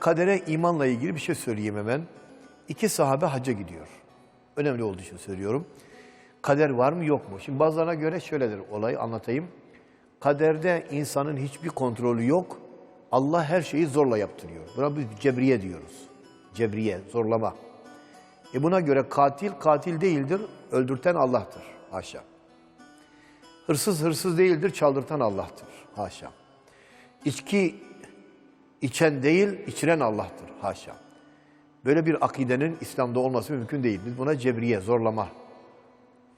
Kadere imanla ilgili bir şey söyleyeyim hemen. İki sahabe hacca gidiyor. Önemli olduğu için söylüyorum. Kader var mı yok mu? Şimdi bazılarına göre şöyledir olay anlatayım. Kaderde insanın hiçbir kontrolü yok. Allah her şeyi zorla yaptırıyor. Buna biz cebriye diyoruz. Cebriye, zorlama. E buna göre katil katil değildir, öldürten Allah'tır. Haşa. Hırsız hırsız değildir, çaldırtan Allah'tır. Haşa. İçki içen değil, içiren Allah'tır. Haşa. Böyle bir akidenin İslam'da olması mümkün değil. Biz buna cebriye, zorlama.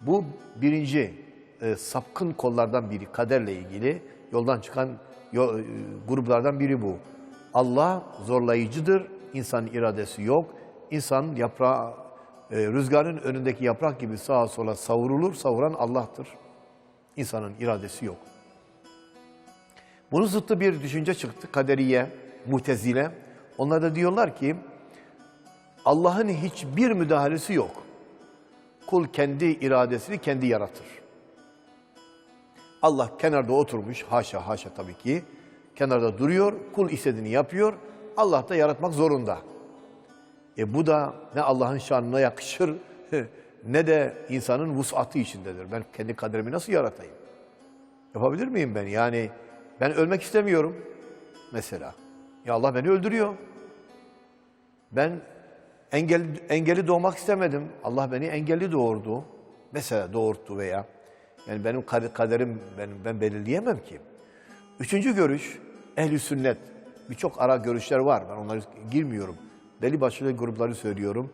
Bu birinci e, sapkın kollardan biri, kaderle ilgili yoldan çıkan yo- e, gruplardan biri bu. Allah zorlayıcıdır, insanın iradesi yok. İnsan yaprağı, e, rüzgarın önündeki yaprak gibi sağa sola savrulur, savuran Allah'tır. İnsanın iradesi yok. Bunun zıttı bir düşünce çıktı. Kaderiye, mutezile. Onlar da diyorlar ki Allah'ın hiçbir müdahalesi yok. Kul kendi iradesini kendi yaratır. Allah kenarda oturmuş, haşa haşa tabii ki. Kenarda duruyor, kul istediğini yapıyor. Allah da yaratmak zorunda. E bu da ne Allah'ın şanına yakışır ne de insanın vusatı içindedir. Ben kendi kaderimi nasıl yaratayım? Yapabilir miyim ben? Yani ben ölmek istemiyorum mesela. Ya Allah beni öldürüyor. Ben engel, engelli doğmak istemedim. Allah beni engelli doğurdu. Mesela doğurttu veya. Yani benim kader- kaderim ben, ben belirleyemem ki. Üçüncü görüş ehli sünnet. Birçok ara görüşler var. Ben onları girmiyorum. Belli başlı grupları söylüyorum.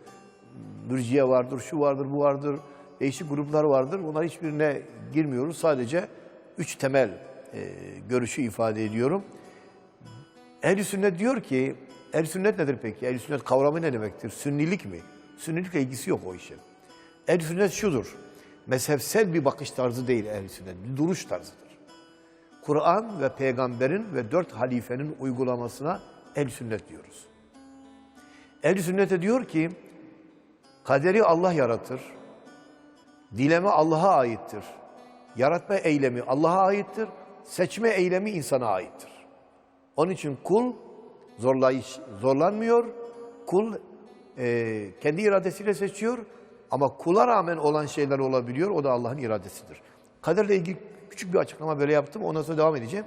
Mürciye vardır, şu vardır, bu vardır. Değişik gruplar vardır. Bunlar hiçbirine girmiyoruz. Sadece üç temel e, görüşü ifade ediyorum. Ehl-i sünnet diyor ki, ehl-i sünnet nedir peki? Ehl-i sünnet kavramı ne demektir? Sünnilik mi? Sünnilikle ilgisi yok o işin. Ehl-i sünnet şudur, mezhepsel bir bakış tarzı değil ehl-i sünnet, bir duruş tarzıdır. Kur'an ve peygamberin ve dört halifenin uygulamasına ehl-i sünnet diyoruz. Ehl-i sünnete diyor ki, kaderi Allah yaratır, dileme Allah'a aittir. Yaratma eylemi Allah'a aittir, seçme eylemi insana aittir. Onun için kul zorlayış, zorlanmıyor. Kul e, kendi iradesiyle seçiyor. Ama kula rağmen olan şeyler olabiliyor. O da Allah'ın iradesidir. Kaderle ilgili küçük bir açıklama böyle yaptım. Ondan sonra devam edeceğim.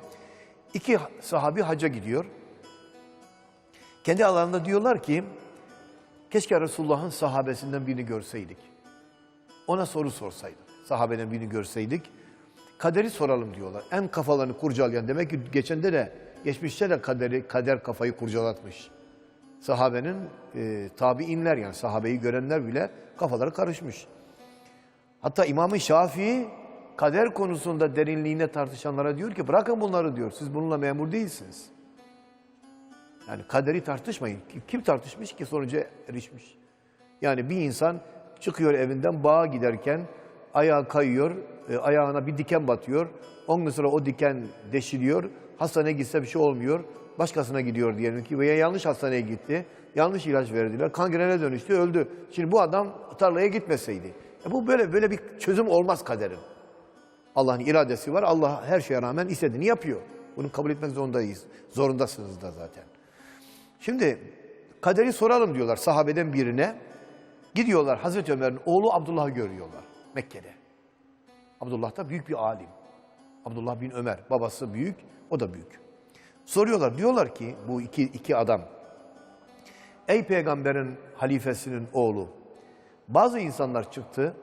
İki sahabi hacca gidiyor. Kendi alanında diyorlar ki keşke Resulullah'ın sahabesinden birini görseydik. Ona soru sorsaydık. Sahabeden birini görseydik. Kaderi soralım diyorlar. En kafalarını kurcalayan demek ki geçende de geçmişte de kaderi kader kafayı kurcalatmış. Sahabenin e, tabiinler yani sahabeyi görenler bile kafaları karışmış. Hatta İmam-ı Şafii kader konusunda derinliğine tartışanlara diyor ki bırakın bunları diyor. Siz bununla memur değilsiniz. Yani kaderi tartışmayın. Kim- tartışmış ki sonuca erişmiş? Yani bir insan çıkıyor evinden bağa giderken ayağı kayıyor, e, ayağına bir diken batıyor. Ondan sonra o diken deşiliyor. Hastaneye gitse bir şey olmuyor. Başkasına gidiyor diyelim ki veya yanlış hastaneye gitti. Yanlış ilaç verdiler. Kangrene dönüştü, öldü. Şimdi bu adam tarlaya gitmeseydi. E bu böyle böyle bir çözüm olmaz kaderin. Allah'ın iradesi var. Allah her şeye rağmen istediğini yapıyor. Bunu kabul etmek zorundayız. Zorundasınız da zaten. Şimdi kaderi soralım diyorlar sahabeden birine. Gidiyorlar Hazreti Ömer'in oğlu Abdullah'ı görüyorlar Mekke'de. Abdullah da büyük bir alim. Abdullah bin Ömer. Babası büyük, o da büyük. Soruyorlar, diyorlar ki bu iki, iki adam. Ey peygamberin halifesinin oğlu. Bazı insanlar çıktı.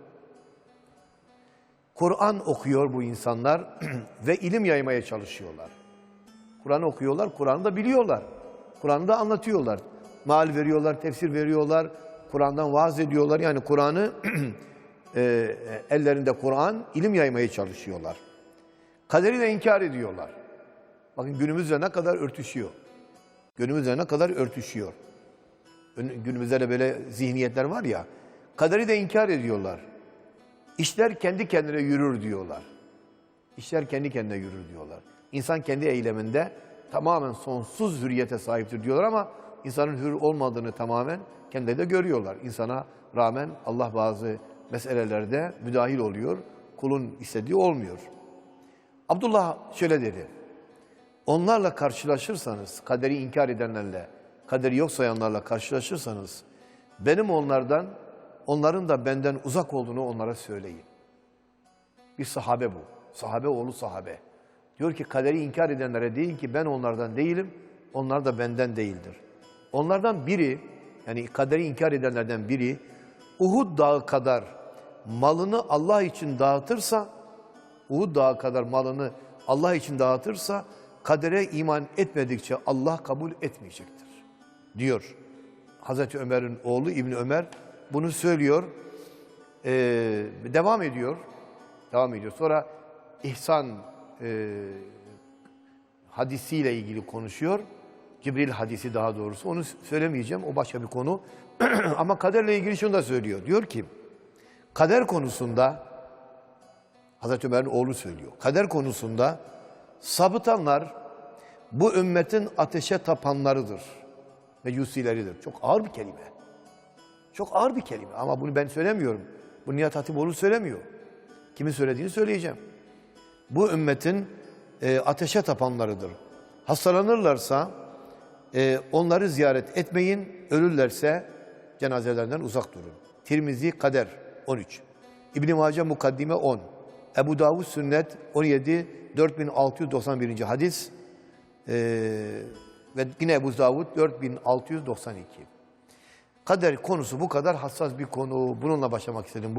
Kur'an okuyor bu insanlar ve ilim yaymaya çalışıyorlar. Kur'an okuyorlar, Kur'an'ı da biliyorlar. Kur'an'ı da anlatıyorlar. Mal veriyorlar, tefsir veriyorlar, Kur'an'dan vaaz ediyorlar. Yani Kur'an'ı e, ellerinde Kur'an, ilim yaymaya çalışıyorlar. Kaderi de inkar ediyorlar. Bakın günümüzde ne kadar örtüşüyor. Günümüzde ne kadar örtüşüyor. Günümüzde de böyle zihniyetler var ya. Kaderi de inkar ediyorlar. İşler kendi kendine yürür diyorlar. İşler kendi kendine yürür diyorlar. İnsan kendi eyleminde tamamen sonsuz hürriyete sahiptir diyorlar ama insanın hür olmadığını tamamen kendileri de görüyorlar. İnsana rağmen Allah bazı meselelerde müdahil oluyor. Kulun istediği olmuyor. Abdullah şöyle dedi. Onlarla karşılaşırsanız, kaderi inkar edenlerle kaderi yok sayanlarla karşılaşırsanız benim onlardan, onların da benden uzak olduğunu onlara söyleyin. Bir sahabe bu. Sahabe oğlu sahabe. Diyor ki kaderi inkar edenlere deyin ki ben onlardan değilim, onlar da benden değildir. Onlardan biri, yani kaderi inkar edenlerden biri, Uhud dağı kadar malını Allah için dağıtırsa, Uhud dağı kadar malını Allah için dağıtırsa, kadere iman etmedikçe Allah kabul etmeyecektir. Diyor. Hazreti Ömer'in oğlu İbni Ömer bunu söylüyor. Ee, devam ediyor. Devam ediyor. Sonra ihsan e, hadisiyle ilgili konuşuyor. Cibril hadisi daha doğrusu. Onu söylemeyeceğim. O başka bir konu. Ama kaderle ilgili şunu da söylüyor. Diyor ki kader konusunda Hazreti Ömer'in oğlu söylüyor. Kader konusunda sabıtanlar bu ümmetin ateşe tapanlarıdır. Mecusileridir. Çok ağır bir kelime. Çok ağır bir kelime ama bunu ben söylemiyorum. Bu Nihat Hatipoğlu söylemiyor. Kimin söylediğini söyleyeceğim. Bu ümmetin e, ateşe tapanlarıdır. Hastalanırlarsa e, onları ziyaret etmeyin, ölürlerse cenazelerinden uzak durun. Tirmizi Kader 13. İbn-i Mace Mukaddime 10. Ebu Davud Sünnet 17 4691. hadis. E, ve yine Ebu Davud 4692. Kader konusu bu kadar hassas bir konu. Bununla başlamak istedim.